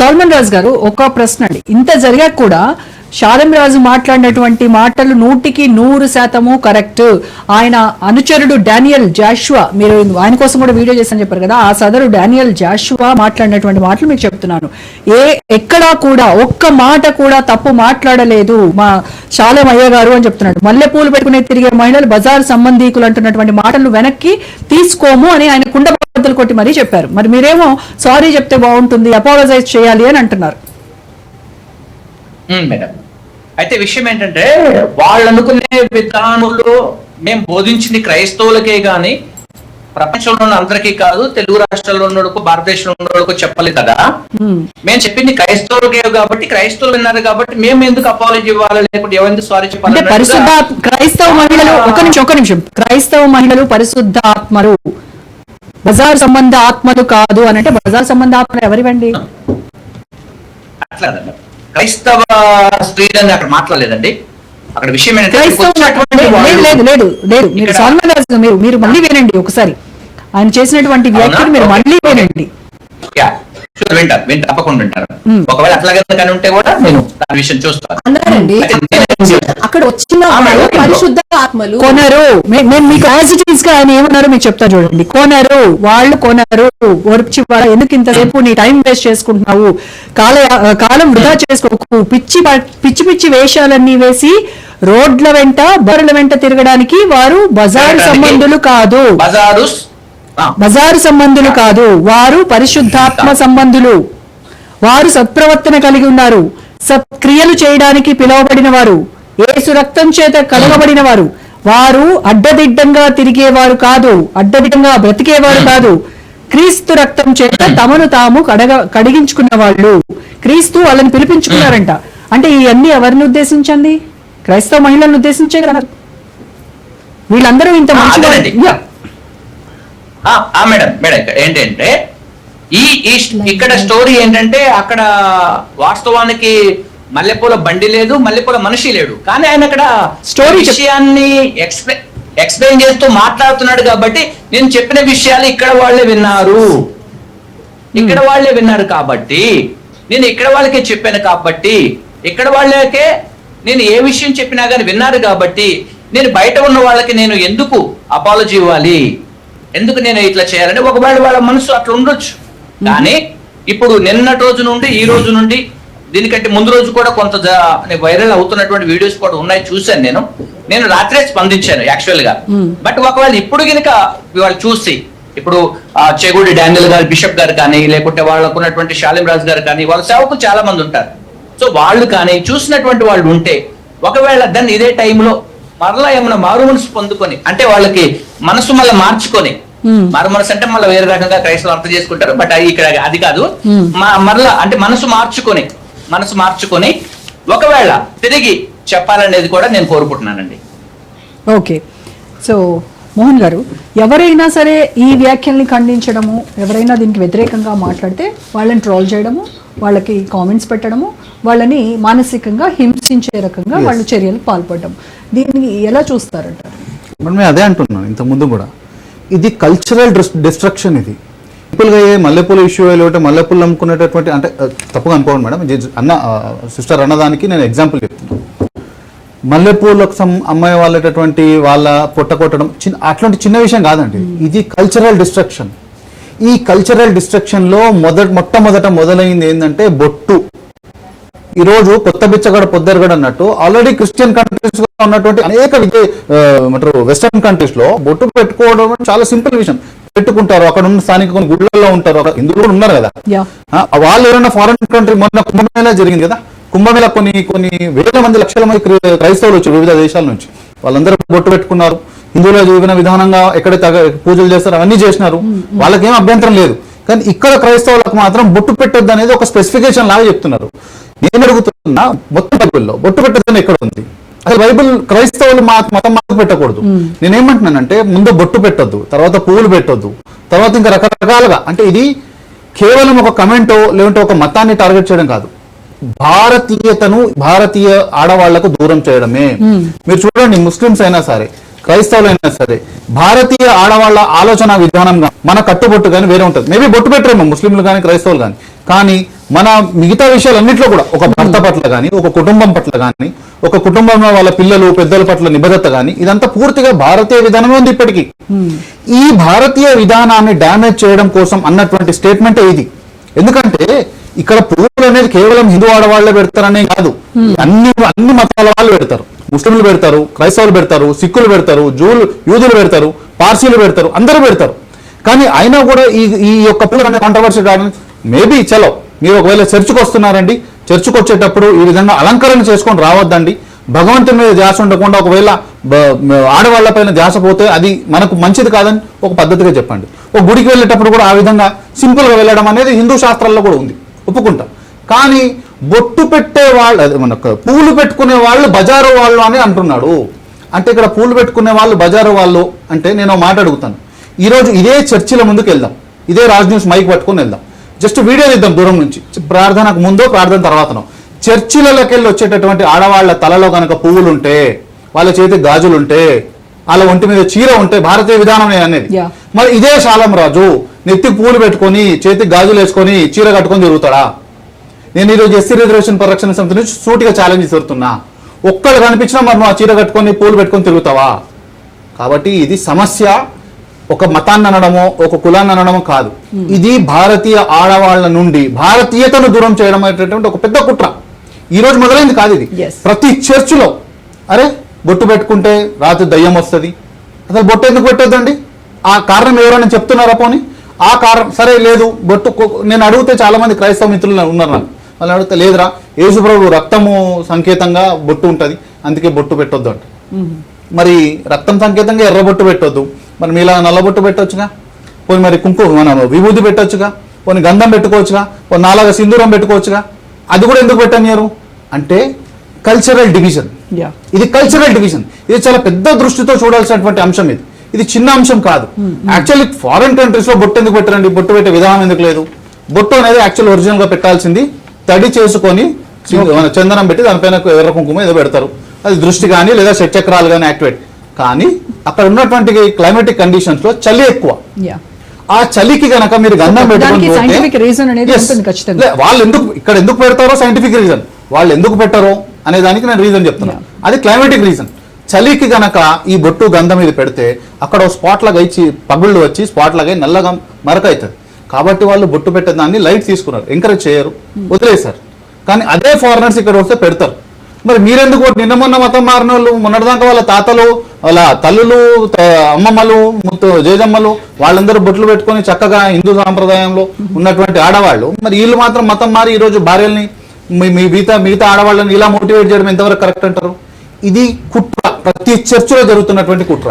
Salmon రాజు గారు ఒక ప్రశ్న అండి ఇంత జరిగాక కూడా షాలం రాజు మాట్లాడినటువంటి మాటలు నూటికి నూరు శాతము కరెక్ట్. ఆయన అనుచరుడు డానియల్ జాషువా మీరు ఆయన కోసం కూడా వీడియో చేశాను చెప్పారు కదా ఆ సదరు డానియల్ జాషువా మాట్లాడినటువంటి మాటలు మీకు చెప్తున్నాను. ఏ ఎక్కడా కూడా ఒక్క మాట కూడా తప్పు మాట్లాడలేదు మా శాలం అయ్య గారు అని చెప్తున్నాడు. మల్లెపూలు పెట్టుకునే తిరిగే మహిళలు బజార్ సంబంధీకులు అంటున్నటువంటి మాటలు వెనక్కి తీసుకోము అని ఆయన కుండబద్దలు కొట్టి మరీ చెప్పారు. మరి మీరేమో సారీ చెప్తే బాగుంటుంది అపాలజైజ్ చేయాలి అని అంటున్నారు. మేడం. అయితే విషయం ఏంటంటే వాళ్ళు అనుకునే విధానంలో మేము బోధించింది క్రైస్తవులకే గాని ప్రపంచంలో ఉన్న అందరికీ కాదు తెలుగు రాష్ట్రాల్లో ఉన్నోడుకు భారతదేశంలో ఉన్నోడుకు చెప్పాలి కదా. మేము చెప్పింది క్రైస్తవులకే కాబట్టి క్రైస్తవులు విన్నారు కాబట్టి మేము ఎందుకు అపాలజీ ఇవ్వాలి లేకుంటే ఎవరికి సారీ చెప్పాలి పరిశుద్ధ క్రైస్తవ మహిళలు ఒక నిమిషం ఒక నిమిషం. క్రైస్తవ మహిళలు పరిశుద్ధ ఆత్మలు బజార్ సంబంధ ఆత్మలు కాదు అని అంటే బజార్ సంబంధ ఆత్మలు ఎవరివండి? అట్లా. క్రైస్తవ స్త్రీలని అక్కడ మాట్లాడలేదండి. అక్కడ విషయం లేదు లేదు లేదు మీరు మీరు మీరు మళ్ళీ వినండి ఒకసారి. ఆయన చేసినటువంటి వ్యాఖ్యలు మీరు? మళ్ళీ వినండి. వింటారు వింటారు తప్పకుండా వింటారు. ఒకవేళ అట్లాగే కానీ ఉంటే కూడా నేను దాని విషయం చూస్తాను. అన్నారండి. అక్కడ వచ్చిన. పరిశుద్ధ ఆత్మలు. కొనరు. మేము గా ఆయన ఏమన్నారో మీకు చెప్తా చూడండి. కొనరు. వాళ్ళు కొనరు. ఒరిచి వాళ్ళ ఎందుకు ఇంతసేపు నీ టైం వేస్ట్ చేసుకుంటున్నావు? కాల కాలం వృధా చేసుకోకు. పిచ్చి పిచ్చి పిచ్చి వేషాలన్నీ వేసి రోడ్ల వెంట బరుల వెంట తిరగడానికి వారు బజారు సంబంధులు కాదు. బజారు బజారు సంబంధులు కాదు వారు పరిశుద్ధాత్మ సంబంధులు. వారు సత్ప్రవర్తన కలిగి ఉన్నారు. సత్క్రియలు చేయడానికి పిలువబడిన వారు ఏసు రక్తం చేత కడగబడిన వారు వారు అడ్డదిడ్డంగా తిరిగేవారు కాదు అడ్డదిడ్డంగా బ్రతికేవారు కాదు. క్రీస్తు రక్తం చేత తమను తాము కడగ కడిగించుకున్న వాళ్ళు. క్రీస్తు వాళ్ళని పిలిపించుకున్నారంట. అంటే ఇవన్నీ ఎవరిని ఉద్దేశించండి? క్రైస్తవ మహిళలను ఉద్దేశించే కదా. వీళ్ళందరూ ఇంత ఆ, మంచి అదేనండి. ఆ, ఆ, మేడం మేడం ఏంటంటే ఈ ఇక్కడ స్టోరీ ఏంటంటే అక్కడ వాస్తవానికి మల్లెపూల బండి లేదు మల్లెపూల మనిషి లేడు. కానీ ఆయన అక్కడ చెప్- విషయాన్ని ఎక్స్ప్లెయిన్ ఎక్స్ప్లెయిన్ చేస్తూ మాట్లాడుతున్నాడు కాబట్టి నేను చెప్పిన విషయాలు ఇక్కడ వాళ్ళే విన్నారు. ఇక్కడ వాళ్ళే విన్నారు కాబట్టి నేను ఇక్కడ వాళ్ళకే చెప్పాను కాబట్టి ఇక్కడ వాళ్ళకే నేను ఏ విషయం చెప్పినా కానీ విన్నారు కాబట్టి నేను బయట ఉన్న వాళ్ళకి నేను ఎందుకు అపాలజీ ఇవ్వాలి? ఎందుకు నేను ఇట్లా చేయాలని ఒకవేళ వాళ్ళ మనసు అట్లా ఉండొచ్చు. కానీ ఇప్పుడు నిన్నటి రోజు నుండి ఈ రోజు నుండి దీనికంటే ముందు రోజు కూడా కొంత వైరల్ అవుతున్నటువంటి వీడియోస్ కూడా ఉన్నాయి చూశాను నేను. నేను రాత్రే స్పందించాను యాక్చువల్గా. బట్ ఒకవేళ ఇప్పుడు గినక వాళ్ళు చూసి ఇప్పుడు చెగుడి డానియల్ గారు బిషప్ గారు కానీ లేకుంటే వాళ్ళకు ఉన్నటువంటి శాలిం రాజు గారు కానీ వాళ్ళ సేవకులు చాలా మంది ఉంటారు. సో వాళ్ళు కానీ చూసినటువంటి వాళ్ళు ఉంటే ఒకవేళ దాన్ని ఇదే టైంలో మరలా ఏమైనా మారు మనసు పొందుకొని అంటే వాళ్ళకి మనసు మళ్ళీ మార్చుకొని. మారు మనసు అంటే మళ్ళీ వేరే రకంగా క్రైస్తవులు అర్థం చేసుకుంటారు బట్ ఇక్కడ అది కాదు. మరలా అంటే మనసు మార్చుకొని మనసు మార్చుకొని ఒకవేళ తిరిగి చెప్పాలనేది కూడా నేను కోరుకుంటున్నానండి. ఓకే. సో మోహన్ గారు ఎవరైనా సరే ఈ వ్యాఖ్యల్ని ఖండించడము ఎవరైనా దీనికి వ్యతిరేకంగా మాట్లాడితే వాళ్ళని ట్రోల్ చేయడము వాళ్ళకి కామెంట్స్ పెట్టడము వాళ్ళని మానసికంగా హింసించే రకంగా వాళ్ళు చర్యలు పాల్పడడం దీన్ని ఎలా చూస్తారంటారు? మరి నేను అదే అంటున్నాను ఇంత ముందు కూడా. ఇది కల్చరల్ డిస్ట్రక్షన్ ఇది. సింపుల్గా ఏ మల్లెపూల ఇష్యూ లేకపోతే మల్లెపూలు అమ్ముకునేటటువంటి అంటే తప్పుగా అనుకోండి మేడం. అన్న సిస్టర్ అన్నదానికి నేను ఎగ్జాంపుల్ చెప్తున్నాను మల్లెపూలకు సం అమ్మాయి వాళ్ళటటువంటి వాళ్ళ పొట్ట కొట్టడం చిన్న అట్లాంటి చిన్న విషయం కాదండి. ఇది కల్చరల్ డిస్ట్రక్షన్ ఈ కల్చరల్ డిస్ట్రక్షన్లో మొదట మొట్టమొదట మొదలైంది ఏంటంటే బొట్టు. ఈ రోజు కొత్త బిచ్చగడ పొద్దరగడ అన్నట్టు ఆల్రెడీ క్రిస్టియన్ కంట్రీస్ ఉన్నటువంటి అనేక ఏమంటారు వెస్టర్న్ కంట్రీస్లో బొట్టు పెట్టుకోవడం చాలా సింపుల్ విషయం. పెట్టుకుంటారు అక్కడ ఉన్న స్థానిక కొన్ని గుళ్ళల్లో ఉంటారు అక్కడ హిందువులు కూడా ఉన్నారు కదా. వాళ్ళు ఎవరైనా ఫారెన్ కంట్రీ మొన్న కుంభమేళా జరిగింది కదా. కుంభమేళా కొన్ని కొన్ని వేల మంది లక్షల మంది క్రై- క్రైస్తవులు వచ్చారు వివిధ దేశాల నుంచి. వాళ్ళందరూ బొట్టు పెట్టుకున్నారు. హిందువుల జీవన విధానంగా ఎక్కడైతే అగ- పూజలు చేస్తారో అవన్నీ చేసినారు. వాళ్ళకేం అభ్యంతరం లేదు. కానీ ఇక్కడ క్రైస్తవులకు మాత్రం బొట్టు పెట్టొద్దు అనేది ఒక స్పెసిఫికేషన్ లాగా చెప్తున్నారు. నేను అడుగుతున్నా మొత్తం బైబిల్లో బొట్టు పెట్టొద్దని ఎక్కడ ఉంది? అసలు బైబిల్ క్రైస్తవులు మా మతం మాత్రం పెట్టకూడదు. నేనేమంటున్నానంటే ముందు బొట్టు పెట్టొద్దు తర్వాత పువ్వులు పెట్టొద్దు తర్వాత ఇంకా రకరకాలుగా అంటే ఇది కేవలం ఒక కమెంటో లేదంటే ఒక మతాన్ని టార్గెట్ చేయడం కాదు. భారతీయతను భారతీయ ఆడవాళ్ళకు దూరం చేయడమే. మీరు చూడండి ముస్లిమ్స్ అయినా సరే క్రైస్తవులైనా సరే భారతీయ ఆడవాళ్ళ ఆలోచన విధానంగా మన కట్టుబొట్టు కానీ వేరే ఉంటుంది. మేబీ బొట్టు పెట్టరేమో ముస్లింలు కానీ క్రైస్తవులు కానీ కానీ మన మిగతా విషయాలన్నింటిలో కూడా ఒక భర్త పట్ల కానీ ఒక కుటుంబం పట్ల కానీ ఒక కుటుంబంలో వాళ్ళ పిల్లలు పెద్దల పట్ల నిబద్ధత కానీ ఇదంతా పూర్తిగా భారతీయ విధానమే ఉంది ఇప్పటికీ. ఈ భారతీయ విధానాన్ని డ్యామేజ్ చేయడం కోసం అన్నటువంటి స్టేట్మెంటే ఇది. ఎందుకంటే ఇక్కడ పువ్వులు అనేది కేవలం హిందూ ఆడవాళ్ళే పెడతారనే కాదు. అన్ని అన్ని మతాల వాళ్ళు పెడతారు. ముస్లింలు పెడతారు క్రైస్తవులు పెడతారు సిక్కులు పెడతారు జూలు యూదులు పెడతారు పార్సీలు పెడతారు అందరూ పెడతారు. కానీ అయినా కూడా ఈ ఈ యొక్క పువ్వులు అనే కాంట్రవర్సీ కావడానికి మేబీ చలో మీరు ఒకవేళ చర్చకు వస్తున్నారండి చర్చకు వచ్చేటప్పుడు ఈ విధంగా అలంకరణ చేసుకొని రావద్దండి. భగవంతుని మీద ధ్యాస ఉండకుండా ఒకవేళ బ- ఆడవాళ్ళ పైన ధ్యాస పోతే అది మనకు మంచిది కాదని ఒక పద్ధతిగా చెప్పండి. ఒక గుడికి వెళ్ళేటప్పుడు కూడా ఆ విధంగా సింపుల్గా వెళ్ళడం అనేది హిందూ శాస్త్రాల్లో కూడా ఉంది. ఒప్పుకుంటాం. కానీ బొట్టు పెట్టే వాళ్ళు అదే మనకు పూలు పెట్టుకునే వాళ్ళు బజారు వాళ్ళు అని అంటున్నాడు. అంటే ఇక్కడ పూలు పెట్టుకునే వాళ్ళు బజారు వాళ్ళు అంటే నేను మాట అడుగుతాను. ఈరోజు ఇదే చర్చిల ముందుకు వెళ్దాం. ఇదే రాజ్ న్యూస్ మైక్ పట్టుకొని వెళ్దాం. జస్ట్ వీడియో తీద్దాం దూరం నుంచి. ప్రార్థనకు ముందో ప్రార్థన తర్వాతనో. చర్చిలలోకి వెళ్ళి వచ్చేటటువంటి ఆడవాళ్ళ తలలో కనుక పువ్వులు ఉంటే వాళ్ళ చేతి గాజులు ఉంటే వాళ్ళ ఒంటి మీద చీర ఉంటే భారతీయ విధానం అనేది. మరి ఇదే శాలం రాజు. నెత్తికి పూలు పెట్టుకొని చేతికి గాజులు వేసుకొని చీర కట్టుకొని తిరుగుతాడా? నేను ఈరోజు ఎస్సీ రిజర్వేషన్ పరిరక్షణ సమితి నుంచి సూటిగా ఛాలెంజ్ ఇస్తున్నా ఒక్కళ్ళు కనిపించినా మరి ఆ చీర కట్టుకొని పూలు పెట్టుకొని తిరుగుతావా? కాబట్టి ఇది సమస్య. ఒక మతాన్ని అనడమో ఒక కులాన్ని అనడమో కాదు. ఇది భారతీయ ఆడవాళ్ళ నుండి భారతీయతను దూరం చేయడం అనేటటువంటి ఒక పెద్ద కుట్ర. ఈ రోజు మొదలైంది కాదు ఇది. ప్రతి చర్చిలో అరే బొట్టు పెట్టుకుంటే రాత్రి దయ్యం వస్తుంది. అసలు బొట్టు ఎందుకు పెట్టొద్దండి? ఆ కారణం ఎవరైనా చెప్తున్నారా పోని? ఆ కారణం సరే లేదు బొట్టు నేను అడిగితే చాలా మంది క్రైస్తవ మిత్రులు ఉన్నారు నాకు. వాళ్ళు అడిగితే లేదురా యేసుప్రభు రక్తము సంకేతంగా బొట్టు ఉంటుంది అందుకే బొట్టు పెట్టొద్దు అంట. మరి రక్తం సంకేతంగా ఎర్ర బొట్టు పెట్టొద్దు. మరి మీలా నల్ల బొట్టు పెట్టొచ్చుగా? పోనీ మరి కుంకుమ మన విభూతి పెట్టొచ్చుగా? పోనీ గంధం పెట్టుకోవచ్చుగా? పోనీ నాలాగా సింధూరం పెట్టుకోవచ్చుగా? అది కూడా ఎందుకు పెట్టనియరు? అంటే కల్చరల్ డివిజన్ యా ఇది కల్చరల్ డివిజన్ ఇది చాలా పెద్ద దృష్టితో చూడాల్సినటువంటి అంశం ఇది. ఇది చిన్న అంశం కాదు. యాక్చువల్లీ ఫారెన్ కంట్రీస్లో బొట్టు ఎందుకు పెట్టరండి? బొట్టు పెట్టే విధానం ఎందుకు లేదు? బొట్టు అనేది యాక్చువల్ ఒరిజినల్గా పెట్టాల్సింది తడి చేసుకొని చందనం పెట్టి దానిపైన ఎర్ర కుంకుమ ఏదో పెడతారు. అది దృష్టి కానీ లేదా షట్చక్రాలు కానీ యాక్టివేట్. కానీ అక్కడ ఉన్నటువంటి క్లైమాటిక్ కండిషన్స్లో చలి ఎక్కువ. ఆ చలికి గనక మీరు గంధం. లే, వాళ్ళు ఎందుకు ఇక్కడ ఎందుకు పెడతారో సైంటిఫిక్ రీజన్ వాళ్ళు ఎందుకు పెట్టారో అనే దానికి నేను రీజన్ చెప్తున్నా. అది క్లైమాటిక్ రీజన్ చలికి గనక ఈ బొట్టు గంధం మీద పెడితే అక్కడ స్పాట్లాగా ఇచ్చి పగుళ్ళు వచ్చి స్పాట్లాగా అయి నల్లగా మరక అవుతుంది కాబట్టి వాళ్ళు బొట్టు పెట్టే దాన్ని లైట్ తీసుకున్నారు. ఎంకరేజ్ చేయరు. వదిలేశారు. కానీ అదే ఫారినర్స్ ఇక్కడ వస్తే పెడతారు. మరి మీరెందుకు నిన్న మొన్న మతం మారిన వాళ్ళు మొన్నటిదాకా వాళ్ళ తాతలు వాళ్ళ తల్లులు అమ్మమ్మలు ముత్తు జేజమ్మలు వాళ్ళందరూ బొట్లు పెట్టుకొని చక్కగా హిందూ సాంప్రదాయంలో ఉన్నటువంటి ఆడవాళ్ళు. మరి వీళ్ళు మాత్రం మతం మారి ఈరోజు భార్యల్ని మీ- మీ మిగతా మిగతా ఆడవాళ్ళని ఇలా మోటివేట్ చేయడం ఎంతవరకు కరెక్ట్ అంటారు? ఇది కుట్ర. ప్రతి చర్చలో జరుగుతున్నటువంటి కుట్ర.